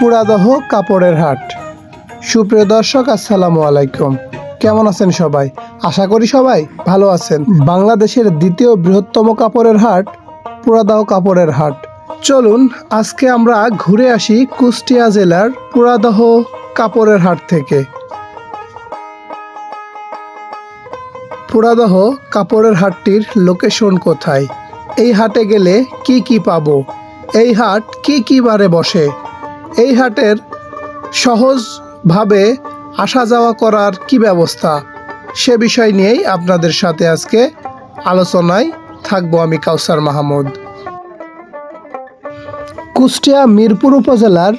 পুরাদহ কাপড়ের হাট। সুপ্রিয় দর্শক, আসসালামু আলাইকুম। কেমন আছেন সবাই? আশা করি সবাই ভালো আছেন। বাংলাদেশের দ্বিতীয় বৃহত্তম কাপড়ের হাট, পুরাদহ কাপড়ের হাট। চলুন, আজকে আমরা ঘুরে আসি কুষ্টিয়া জেলার পুরাদহ কাপড়ের হাট থেকে। পুরাদহ কাপড়ের হাটটির লোকেশন কোথায়? এই হাটে গেলে কি কি পাবো? এই হাট কি কি বারে বসে? এই হাটের সহজভাবে আসা যাওয়া করার কি ব্যবস্থা? সে বিষয় নিয়েই আপনাদের সাথে আজকে আলোচনায় থাকব আমি কাউসার মাহমুদ। কুষ্টিয়া মিরপুর উপজেলার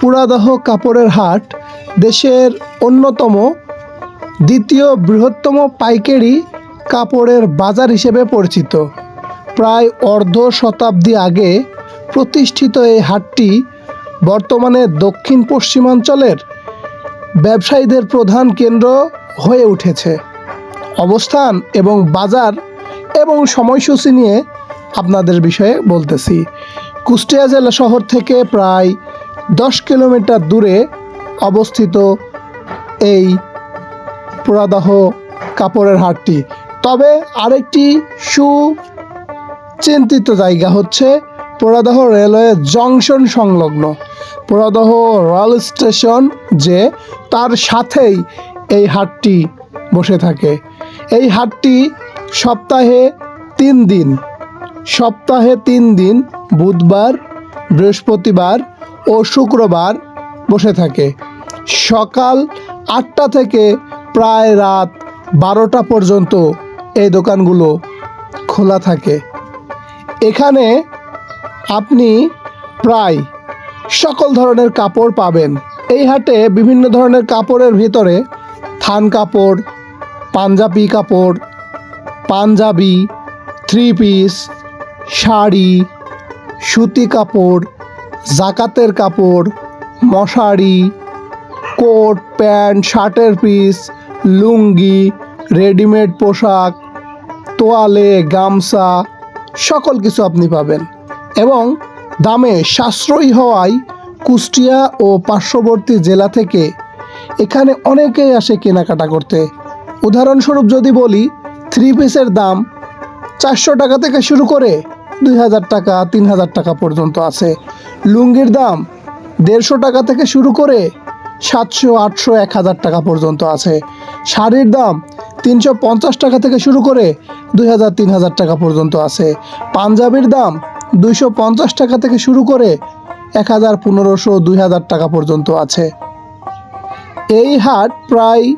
পুরাদহ কাপড়ের হাট দেশের অন্যতম দ্বিতীয় বৃহত্তম পাইকারি কাপড়ের বাজার হিসেবে পরিচিত। প্রায় অর্ধ শতাব্দী আগে প্রতিষ্ঠিত এই হাটটি বর্তমানে দক্ষিণ পশ্চিমাঞ্চলের ব্যবসায়ীদের প্রধান কেন্দ্র হয়ে উঠেছে। অবস্থান এবং বাজার এবং সময়সূচি নিয়ে আপনাদের বিষয়ে বলতেছি। কুষ্টিয়া জেলা শহর থেকে প্রায় দশ কিলোমিটার দূরে অবস্থিত এই পুরাদাহ কাপড়ের হাটটি। তবে আরেকটি সুচিন্তিত জায়গা হচ্ছে পোড়াদহ রেলওয়ে জংশন সংলগ্ন। পোড়াদহ রেল স্টেশন যে তার সাথেই এই হাটটি বসে থাকে। এই হাটটি সপ্তাহে তিন দিন। সপ্তাহে তিন দিন বুধবার, বৃহস্পতিবার ও শুক্রবার বসে থাকে। সকাল আটটা থেকে প্রায় রাত বারোটা পর্যন্ত এই দোকানগুলো খোলা থাকে। এখানে আপনি প্রায় সকল ধরনের কাপড় পাবেন। এই হাটে বিভিন্ন ধরনের কাপড়ের ভিতরে থান কাপড়, পাঞ্জাবি কাপড়, পাঞ্জাবি থ্রি পিস শাড়ি, সুতি কাপড়, জাকাতের কাপড়, মশারি, কোট, প্যান্ট, শার্টের পিস, লুঙ্গি রেডিমেড পোশাক, তোয়ালে, গামছা, সকল কিছু আপনি পাবেন। এবং দামে সাশ্রয়ী হওয়ায় কুষ্টিয়া ও পার্শ্ববর্তী জেলা থেকে এখানে অনেকেই আসে কেনাকাটা করতে। উদাহরণস্বরূপ যদি বলি থ্রি পিসের দাম চারশো টাকা থেকে শুরু করে দুই হাজার টাকা, তিন হাজার টাকা পর্যন্ত আছে। লুঙ্গির দাম দেড়শো টাকা থেকে শুরু করে সাতশো, আটশো, এক হাজার টাকা পর্যন্ত আছে। শাড়ির দাম তিনশো পঞ্চাশ টাকা থেকে শুরু করে দুই হাজার, তিন হাজার টাকা পর্যন্ত আছে। পাঞ্জাবির দাম দুইশো পঞ্চাশ টাকা থেকে শুরু করে এক হাজার পনেরোশো দুই হাজার টাকা পর্যন্ত আছে। এই হাট প্রায়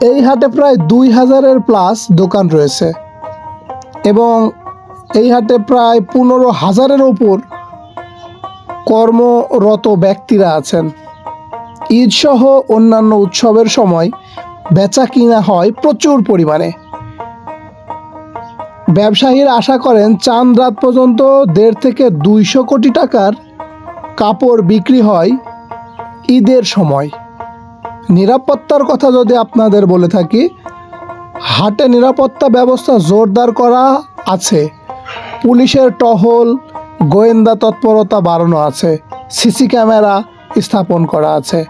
এই হাটে প্রায় দুই হাজারের প্লাস দোকান রয়েছে। এবং এই হাটে প্রায় পনেরো হাজারের ওপর কর্মরত ব্যক্তিরা আছেন। ঈদ সহ অন্যান্য উৎসবের সময় বেচা কিনা হয় প্রচুর পরিমাণে। ব্যবসায়ীরা আশা করেন চাঁদ রাত পর্যন্ত দেড় থেকে দুইশো কোটি টাকার কাপড় বিক্রি হয় ঈদের সময়। নিরাপত্তার কথা যদি আপনাদের বলে থাকি, হাটে নিরাপত্তা ব্যবস্থা জোরদার করা আছে। পুলিশের টহল, গোয়েন্দা তৎপরতা বাড়ানো আছে, সিসি ক্যামেরা স্থাপন করা আছে।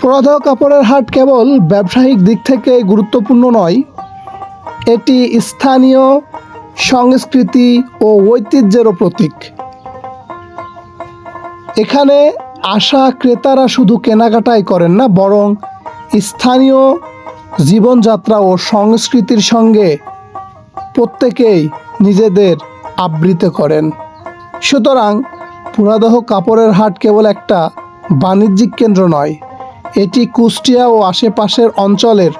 প্রধা কাপড়ের হাট কেবল ব্যবসায়িক দিক থেকে গুরুত্বপূর্ণ নয় এটি স্থানীয় সংস্কৃতি ও ঐতিহ্যেরও প্রতীক। এখানে আসা ক্রেতারা শুধু কেনাকাটাই করেন না, বরং স্থানীয় জীবনযাত্রা ও সংস্কৃতির সঙ্গে প্রত্যেকেই নিজেদের আবৃত করেন। সুতরাং পুরাদহ কাপড়ের হাট কেবল একটা বাণিজ্যিক কেন্দ্র নয়, এটি কুষ্টিয়া ও আশেপাশের অঞ্চলের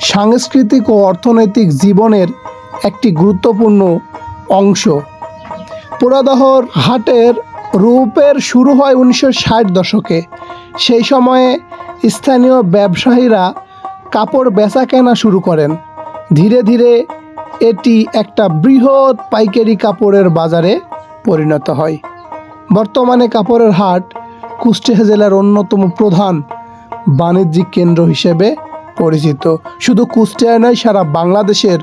সাংস্কৃতিক ও অর্থনৈতিক জীবনের একটি গুরুত্বপূর্ণ অংশ। পুরাদহর হাটের রূপের শুরু হয় উনিশশো ষাট দশকে। সেই সময়ে স্থানীয় ব্যবসায়ীরা কাপড় বেচা কেনা শুরু করেন। ধীরে ধীরে এটি একটা বৃহৎ পাইকারি কাপড়ের বাজারে পরিণত হয়। বর্তমানে কাপড়ের হাট কুষ্টিয়া জেলার অন্যতম প্রধান বাণিজ্যিক কেন্দ্র হিসেবে পরিচিত। শুধু কুষ্টিয়া নয়, সারা বাংলাদেশের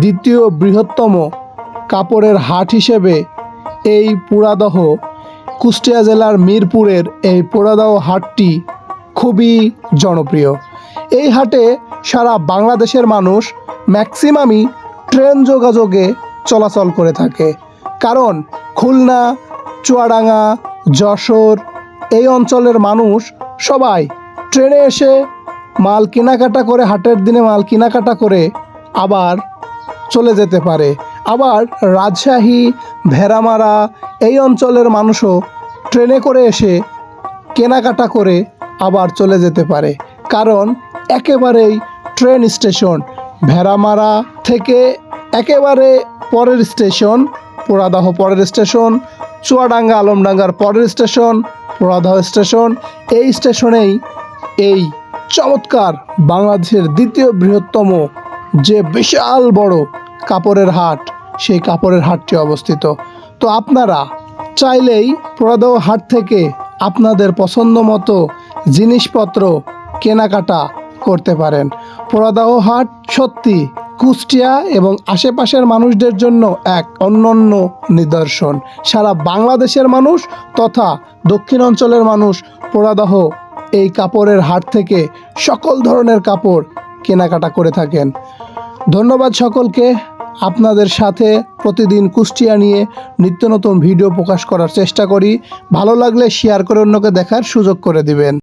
দ্বিতীয় বৃহত্তম কাপড়ের হাট হিসেবে এই পুরাদহ কুষ্টিয়া জেলার মিরপুরের এই পোড়াদাও হাটটি খুবই জনপ্রিয়। এই হাটে সারা বাংলাদেশের মানুষ ম্যাক্সিমামই ট্রেন যোগাযোগে চলাচল করে থাকে। কারণ খুলনা, চুয়াডাঙ্গা, যশোর এই অঞ্চলের মানুষ সবাই ট্রেনে এসে মাল কেনাকাটা করে, হাটের দিনে মাল কেনাকাটা করে আবার চলে যেতে পারে। আবার রাজশাহী, ভেড়ামারা এই অঞ্চলের মানুষও ট্রেনে করে এসে কেনাকাটা করে আবার চলে যেতে পারে। কারণ একেবারেই ট্রেন স্টেশন, ভেড়ামারা থেকে একেবারে পরের স্টেশন পোড়াদাহ পরের স্টেশন, চুয়াডাঙ্গা, আলমডাঙ্গার পরের স্টেশন পোড়াদাহ স্টেশন, এই স্টেশনেই এই চমৎকার বাংলাদেশের দ্বিতীয় বৃহত্তম যে বিশাল বড় কাপড়ের হাট, সেই কাপড়ের হাটটি অবস্থিত। তো আপনারা চাইলেই পোড়াদাহ হাট থেকে আপনাদের পছন্দ মতো জিনিসপত্র কেনাকাটা করতে পারেন। পোড়াদাহ হাট সত্যি কুষ্টিয়া এবং আশেপাশের মানুষদের জন্য এক অনন্য নিদর্শন। সারা বাংলাদেশের মানুষ তথা দক্ষিণ অঞ্চলের মানুষ পোড়াদাহ এই কাপড়ের হাট থেকে সকল ধরনের কাপড় কেনাকাটা করে থাকেন। ধন্যবাদ সকলকে। আপনাদের সাথে প্রতিদিন কুষ্টিয়া নিয়ে নিত্য নতুন ভিডিও প্রকাশ করার চেষ্টা করি। ভালো লাগলে শেয়ার করে অন্যকে দেখার সুযোগ করে দিবেন।